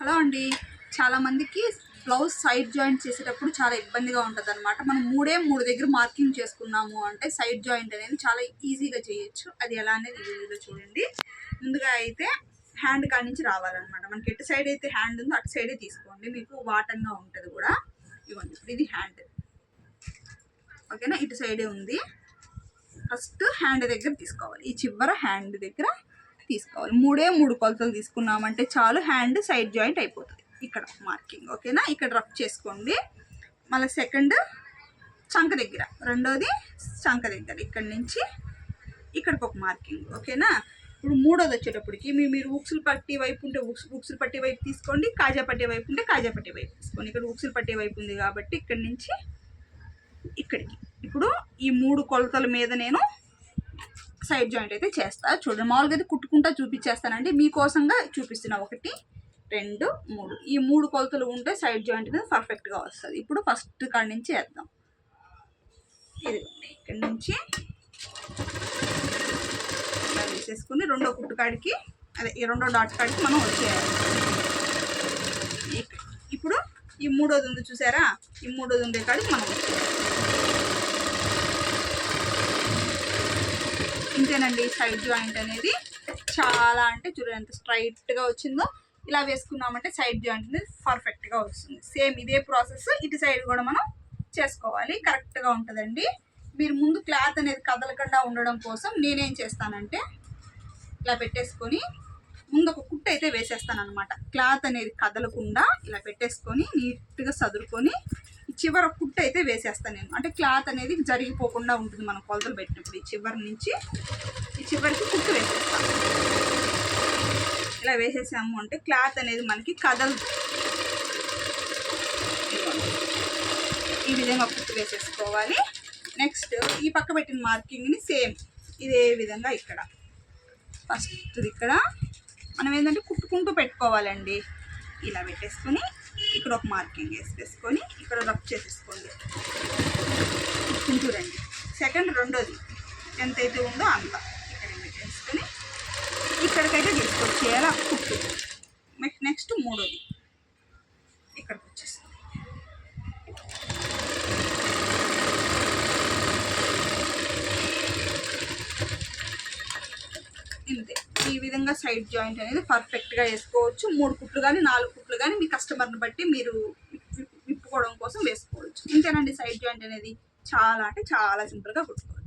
Hello అండి. చాలామందికి blouse side joint చేసేటప్పుడు చాలా ఇబ్బందిగా ఉంటుంది అనమాట మనం మూడే మూడు దగ్గర మార్కింగ్ చేసుకున్నాము అంటే సైడ్ జాయింట్ అనేది చాలా ఈజీగా చేయొచ్చు. అది ఎలా అనేది వీడియోలో చూడండి. ముందుగా అయితే హ్యాండ్ కాడి నుంచి రావాలన్నమాట. మనకి ఎటు సైడ్ అయితే హ్యాండ్ ఉందో అటు సైడే తీసుకోండి. మీకు వాటంగా ఉంటుంది కూడా. ఇవ్వండి. ఇప్పుడు ఇది హ్యాండ్. ఓకేనా? ఇటు సైడే ఉంది. ఫస్ట్ హ్యాండ్ దగ్గర తీసుకోవాలి. ఈ చివర హ్యాండ్ దగ్గర తీసుకోవాలి. మూడే మూడు కొలతలు తీసుకున్నామంటే చాలు హ్యాండ్ సైడ్ జాయింట్ అయిపోతుంది. ఇక్కడ మార్కింగ్ ఓకేనా? ఇక్కడ రఫ్ చేసుకోండి. మళ్ళీ సెకండ్ చంక దగ్గర రెండోది చంక దగ్గర ఇక్కడ నుంచి ఇక్కడికి ఒక మార్కింగ్ ఓకేనా? ఇప్పుడు మూడోది వచ్చేటప్పటికి మీ మీరు ఉక్సులు పట్టి వైపు ఉంటే ఉక్స్ ఉక్సులు పట్టే వైపు తీసుకోండి కాజా పట్టే వైపు ఉంటే కాజా పట్టే వైపు తీసుకోండి. ఇక్కడ ఉక్సులు పట్టే వైపు ఉంది కాబట్టి ఇక్కడ నుంచి ఇక్కడికి. ఇప్పుడు ఈ మూడు కొలతల మీద నేను సైడ్ జాయింట్ అయితే చేస్తా. చూడండి మామూలుగా అయితే కుట్టుకుంటా చూపించేస్తానండి. మీకోసంగా చూపిస్తున్నా. ఒకటి రెండు మూడు. ఈ మూడు కొలతలు ఉంటే సైడ్ జాయింట్ మీద పర్ఫెక్ట్గా వస్తుంది. ఇప్పుడు ఫస్ట్ కాడి నుంచి వేద్దాం. ఇది ఇక్కడి నుంచి వేసేసుకుని రెండో కుట్టు కాడికి అదే ఈ రెండో డాట్ కాడికి మనం వచ్చేయాలి. ఇప్పుడు ఈ మూడోది ఉంది చూసారా? ఈ మూడోది ఉండే కాడికి మనం వచ్చేయాలి. ఇంతేనండి సైడ్ జాయింట్ అనేది చాలా అంటే చూడండి ఎంత స్ట్రైట్గా వచ్చిందో. ఇలా వేసుకున్నామంటే సైడ్ జాయింట్ అనేది పర్ఫెక్ట్గా వస్తుంది. సేమ్ ఇదే ప్రాసెస్ ఇటు సైడ్ కూడా మనం చేసుకోవాలి. కరెక్ట్గా ఉంటుందండి. మీరు ముందు క్లాత్ అనేది కదలకుండా ఉండడం కోసం నేనేం చేస్తానంటే ఇలా పెట్టేసుకొని ముందు ఒక కుట్టు అయితే వేసేస్తాను అనమాట క్లాత్ అనేది కదలకుండా ఇలా పెట్టేసుకొని నీట్గా సదురుకొని చివర కుట్టు అయితే వేసేస్తాను నేను. అంటే క్లాత్ అనేది జరిగిపోకుండా ఉంటుంది మనం కొలతలు పెట్టినప్పుడు. ఈ చివరి నుంచి ఈ చివరికి కుట్టు వేసేస్తాను. ఇలా వేసేసాము అంటే క్లాత్ అనేది మనకి కదలు ఈ విధంగా కుట్టు వేసేసుకోవాలి. నెక్స్ట్ ఈ పక్క పెట్టిన మార్కింగ్ని సేమ్ ఇదే విధంగా ఇక్కడ. ఫస్ట్ ఇక్కడ. మనం ఏంటంటే కుట్టుకుంటూ పెట్టుకోవాలండి. ఇలా పెట్టేసుకొని ఇక్కడ ఒక మార్కింగ్ వేసుకొని ఇక్కడ రబ్ చేసేసుకోండి. చూడండి. సెకండ్ రెండోది ఎంతైతే ఉందో అంత. ఇక్కడ పెట్టేసుకొని ఇక్కడికైతే తీసుకొచ్చేయాలి ఆ కుట్టు. నెక్స్ట్ మూడోది ఇక్కడికి వచ్చేస్తుంది. ఇంతే. విధంగా సైడ్ జాయింట్ అనేది పర్ఫెక్ట్గా వేసుకోవచ్చు. మూడు కుట్లు కానీ నాలుగు కుట్లు కానీ మీ కస్టమర్ని బట్టి మీరు విప్పుకోవడం కోసం వేసుకోవచ్చు. ఇంతేనండి సైడ్ జాయింట్ అనేది చాలా అంటే చాలా సింపుల్గా కుట్టుకోవచ్చు.